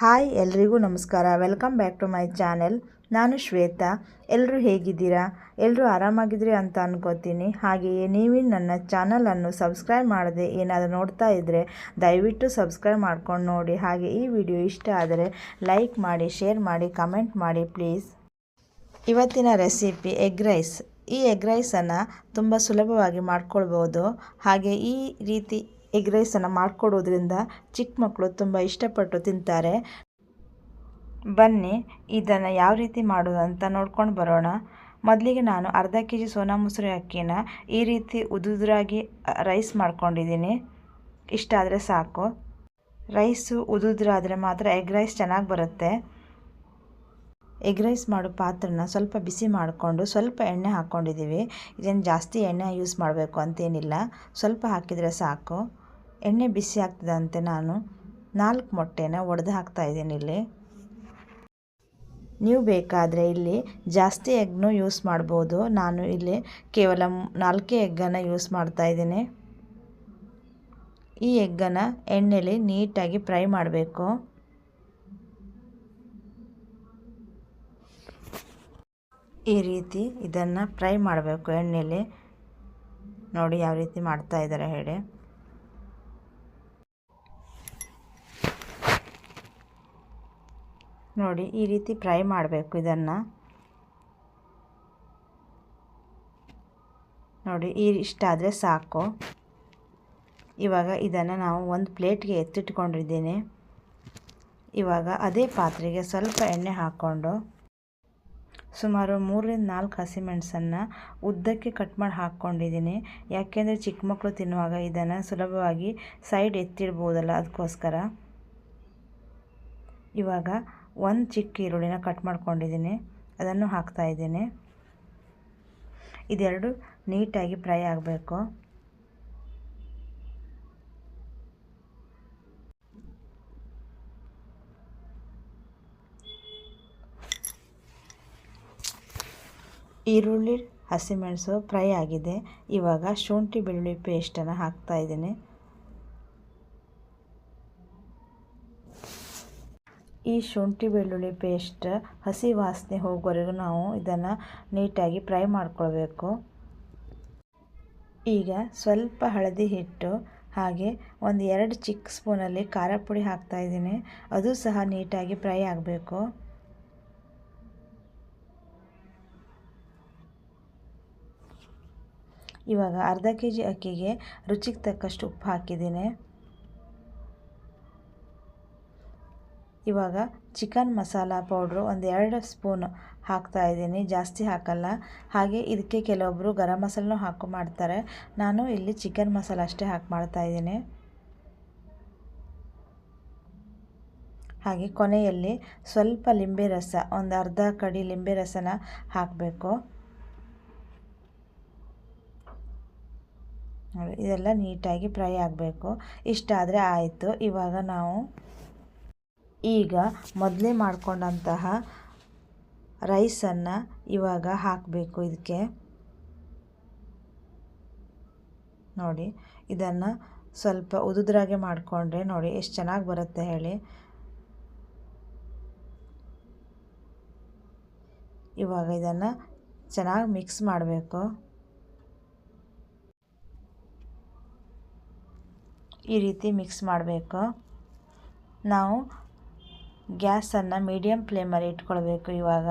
Hi ಎಲ್ರಿಗೂ ನಮಸ್ಕಾರ. Welcome back to my channel ನಾನು ಶ್ವೇತಾ. ಎಲ್ಲರೂ ಹೇಗಿದ್ದೀರಾ? ಎಲ್ಲರೂ ಆರಾಮಾಗಿದ್ದೀರಿ ಅಂತ ಅನ್ಕೋತೀನಿ. ಹಾಗೆಯೇ ನೀವೇ ನನ್ನ ಚಾನಲನ್ನು ಸಬ್ಸ್ಕ್ರೈಬ್ ಮಾಡದೆ ಏನಾದರೂ ನೋಡ್ತಾ ಇದ್ದರೆ ದಯವಿಟ್ಟು ಸಬ್ಸ್ಕ್ರೈಬ್ ಮಾಡ್ಕೊಂಡು ನೋಡಿ. ಹಾಗೆ ಈ ವಿಡಿಯೋ ಇಷ್ಟ ಆದರೆ ಲೈಕ್ ಮಾಡಿ ಶೇರ್ ಮಾಡಿ ಕಮೆಂಟ್ ಮಾಡಿ ಪ್ಲೀಸ್ ಇವತ್ತಿನ ರೆಸಿಪಿ ಎಗ್ ರೈಸ್ ಈ ಎಗ್ ರೈಸನ್ನು ತುಂಬ ಸುಲಭವಾಗಿ ಮಾಡ್ಕೊಳ್ಬೋದು. ಹಾಗೆ ಈ ರೀತಿ ಎಗ್ ರೈಸನ್ನು ಮಾಡಿಕೊಡೋದ್ರಿಂದ ಚಿಕ್ಕ ಮಕ್ಕಳು ತುಂಬ ಇಷ್ಟಪಟ್ಟು ತಿಂತಾರೆ. ಬನ್ನಿ, ಇದನ್ನು ಯಾವ ರೀತಿ ಮಾಡೋದು ಅಂತ ನೋಡ್ಕೊಂಡು ಬರೋಣ. ಮೊದಲಿಗೆ ನಾನು ಅರ್ಧ ಕೆ ಜಿ ಸೋನಾ ಮೊಸರು ಅಕ್ಕಿನ ಈ ರೀತಿ ಉದುದ್ರಾಗಿ ರೈಸ್ ಮಾಡ್ಕೊಂಡಿದ್ದೀನಿ. ಇಷ್ಟ ಆದರೆ ಸಾಕು. ರೈಸು ಉದುದ್ರಾದರೆ ಮಾತ್ರ ಎಗ್ ರೈಸ್ ಚೆನ್ನಾಗಿ ಬರುತ್ತೆ. ಎಗ್ ರೈಸ್ ಮಾಡೋ ಪಾತ್ರನ ಸ್ವಲ್ಪ ಬಿಸಿ ಮಾಡಿಕೊಂಡು ಸ್ವಲ್ಪ ಎಣ್ಣೆ ಹಾಕ್ಕೊಂಡಿದ್ದೀವಿ. ಇದೇನು ಜಾಸ್ತಿ ಎಣ್ಣೆ ಯೂಸ್ ಮಾಡಬೇಕು ಅಂತೇನಿಲ್ಲ. ಸ್ವಲ್ಪ ಹಾಕಿದರೆ ಸಾಕು. ಎಣ್ಣೆ ಬಿಸಿ ಆಗ್ತದಂತೆ ನಾನು ನಾಲ್ಕು ಮೊಟ್ಟೆನ ಒಡೆದು ಹಾಕ್ತಾಯಿದ್ದೀನಿ ಇಲ್ಲಿ. ನೀವು ಬೇಕಾದರೆ ಇಲ್ಲಿ ಜಾಸ್ತಿ ಎಗ್ನೂ ಯೂಸ್ ಮಾಡ್ಬೋದು. ನಾನು ಇಲ್ಲಿ ಕೇವಲ ನಾಲ್ಕೇ ಎಗ್ಗನ್ನು ಯೂಸ್ ಮಾಡ್ತಾ ಇದ್ದೀನಿ. ಈ ಎಗ್ಗನ್ನು ಎಣ್ಣೆಲಿ ನೀಟಾಗಿ ಫ್ರೈ ಮಾಡಬೇಕು. ಈ ರೀತಿ ಇದನ್ನು ಫ್ರೈ ಮಾಡಬೇಕು ಎಣ್ಣೆಲಿ. ನೋಡಿ ಯಾವ ರೀತಿ ಮಾಡ್ತಾ ಇದ್ದಾರೆ ಹೇಳಿ. ನೋಡಿ, ಈ ರೀತಿ ಫ್ರೈ ಮಾಡಬೇಕು ಇದನ್ನು. ನೋಡಿ, ಈ ಇಷ್ಟಾದರೆ ಸಾಕು. ಇವಾಗ ಇದನ್ನು ನಾವು ಒಂದು ಪ್ಲೇಟ್ಗೆ ಎತ್ತಿಟ್ಕೊಂಡಿದ್ದೀನಿ. ಇವಾಗ ಅದೇ ಪಾತ್ರೆಗೆ ಸ್ವಲ್ಪ ಎಣ್ಣೆ ಹಾಕ್ಕೊಂಡು ಸುಮಾರು ಮೂರರಿಂದ ನಾಲ್ಕು ಹಸಿಮೆಣಸನ್ನು ಉದ್ದಕ್ಕೆ ಕಟ್ ಮಾಡಿ ಹಾಕ್ಕೊಂಡಿದ್ದೀನಿ ಯಾಕೆಂದರೆ ಚಿಕ್ಕ ಮಕ್ಕಳು ತಿನ್ನುವಾಗ ಇದನ್ನು ಸುಲಭವಾಗಿ ಸೈಡ್ ಎತ್ತಿಡ್ಬೋದಲ್ಲ, ಅದಕ್ಕೋಸ್ಕರ. ಇವಾಗ ಒಂದು ಚಿಕ್ಕ ಈರುಳ್ಳಿನ ಕಟ್ ಮಾಡ್ಕೊಂಡಿದ್ದೀನಿ. ಅದನ್ನು ಹಾಕ್ತಾಯಿದ್ದೀನಿ ಇದೆರಡು ನೀಟಾಗಿ ಫ್ರೈ ಆಗಬೇಕು. ಈರುಳ್ಳಿ, ಹಸಿಮೆಣಸು ಫ್ರೈ ಆಗಿದೆ. ಇವಾಗ ಶುಂಠಿ ಬೆಳ್ಳುಳ್ಳಿ ಪೇಸ್ಟನ್ನು ಹಾಕ್ತಾಯಿದ್ದೀನಿ ಈ ಶುಂಠಿ ಬೆಳ್ಳುಳ್ಳಿ ಪೇಸ್ಟ್ ಹಸಿ ವಾಸನೆ ಹೋಗೋವರೆಗೂ ನಾವು ಇದನ್ನು ನೀಟಾಗಿ ಫ್ರೈ ಮಾಡ್ಕೊಳ್ಬೇಕು. ಈಗ ಸ್ವಲ್ಪ ಹಳದಿ ಹಿಟ್ಟು, ಹಾಗೆ ಒಂದು ಎರಡು ಚಿಕ್ಕ ಸ್ಪೂನಲ್ಲಿ ಖಾರ ಪುಡಿ ಹಾಕ್ತಾಯಿದ್ದೀನಿ ಅದು ಸಹ ನೀಟಾಗಿ ಫ್ರೈ ಆಗಬೇಕು. ಇವಾಗ ಅರ್ಧ ಕೆ ಜಿ ಅಕ್ಕಿಗೆ ರುಚಿಗೆ ತಕ್ಕಷ್ಟು ಉಪ್ಪು ಹಾಕಿದ್ದೀನಿ. ಇವಾಗ ಚಿಕನ್ ಮಸಾಲ ಪೌಡ್ರು ಒಂದು ಎರಡು ಸ್ಪೂನ್ ಹಾಕ್ತಾ ಇದ್ದೀನಿ. ಜಾಸ್ತಿ ಹಾಕಲ್ಲ. ಹಾಗೆ ಇದಕ್ಕೆ ಕೆಲವೊಬ್ಬರು ಗರಂ ಮಸಾಲನೂ ಹಾಕು ಮಾಡ್ತಾರೆ. ನಾನು ಇಲ್ಲಿ ಚಿಕನ್ ಮಸಾಲ ಅಷ್ಟೇ ಹಾಕಿ ಮಾಡ್ತಾ ಇದ್ದೀನಿ. ಹಾಗೆ ಕೊನೆಯಲ್ಲಿ ಸ್ವಲ್ಪ ಲಿಂಬೆ ರಸ, ಒಂದು ಅರ್ಧ ಕಡಿ ಲಿಂಬೆ ರಸನ ಹಾಕಬೇಕು. ಇದೆಲ್ಲ ನೀಟಾಗಿ ಫ್ರೈ ಆಗಬೇಕು. ಇಷ್ಟ ಆದರೆ ಆಯಿತು. ಇವಾಗ ನಾವು ಈಗ ಮೊದಲೇ ಮಾಡಿಕೊಂಡಂತಹ ರೈಸನ್ನು ಇವಾಗ ಹಾಕಬೇಕು ಇದಕ್ಕೆ ನೋಡಿ, ಇದನ್ನು ಸ್ವಲ್ಪ ಉದುದ್ರಾಗೆ ಮಾಡಿಕೊಂಡ್ರೆ ನೋಡಿ ಎಷ್ಟು ಚೆನ್ನಾಗಿ ಬರುತ್ತೆ ಹೇಳಿ. ಇವಾಗ ಇದನ್ನು ಚೆನ್ನಾಗಿ ಮಿಕ್ಸ್ ಮಾಡಬೇಕು. ಈ ರೀತಿ ಮಿಕ್ಸ್ ಮಾಡಬೇಕು. ನಾವು ಗ್ಯಾಸನ್ನು ಮೀಡಿಯಮ್ ಫ್ಲೇಮಲ್ಲಿ ಇಟ್ಕೊಳ್ಬೇಕು ಇವಾಗ.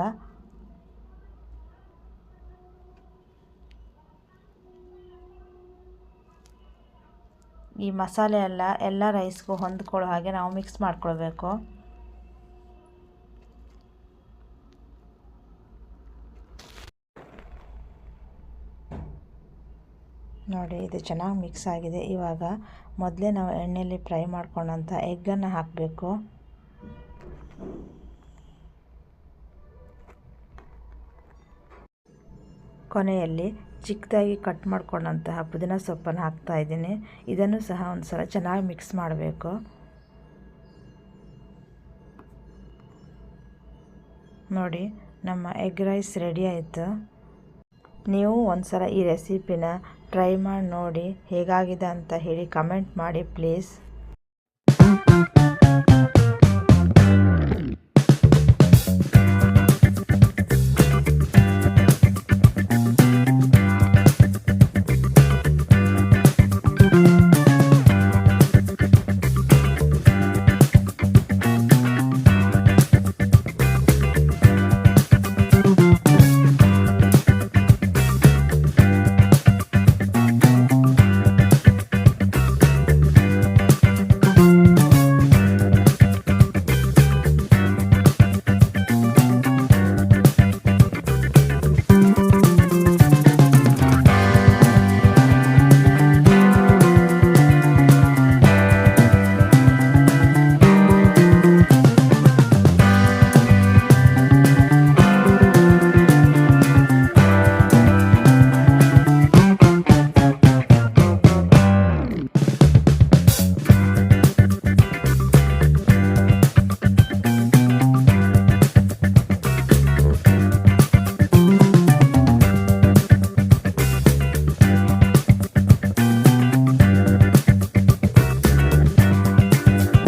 ಈ ಮಸಾಲೆ ಎಲ್ಲ ಎಲ್ಲ ರೈಸ್ಗೂ ಹೊಂದ್ಕೊಳ್ಳೋ ಹಾಗೆ ನಾವು ಮಿಕ್ಸ್ ಮಾಡ್ಕೊಳ್ಬೇಕು. ನೋಡಿ, ಇದು ಚೆನ್ನಾಗಿ ಮಿಕ್ಸ್ ಆಗಿದೆ. ಇವಾಗ ಮೊದಲೇ ನಾವು ಎಣ್ಣೆಯಲ್ಲಿ ಫ್ರೈ ಮಾಡ್ಕೊಂಡಂಥ ಎಗ್ಗನ್ನು ಹಾಕಬೇಕು. ಕೊನೆಯಲ್ಲಿ ಚಿಕ್ಕದಾಗಿ ಕಟ್ ಮಾಡ್ಕೊಂಡಂತಹ ಪುದೀನ ಸೊಪ್ಪನ್ನು ಹಾಕ್ತಾ ಇದ್ದೀನಿ. ಇದನ್ನು ಸಹ ಒಂದು ಸಲ ಚೆನ್ನಾಗಿ ಮಿಕ್ಸ್ ಮಾಡಬೇಕು. ನೋಡಿ, ನಮ್ಮ ಎಗ್ ರೈಸ್ ರೆಡಿ ಆಯಿತು. ನೀವು ಒಂದು ಸಲ ಈ ರೆಸಿಪಿನ ಟ್ರೈ ಮಾಡಿ ನೋಡಿ ಹೇಗಾಗಿದೆ ಅಂತ ಹೇಳಿ ಕಮೆಂಟ್ ಮಾಡಿ ಪ್ಲೀಸ್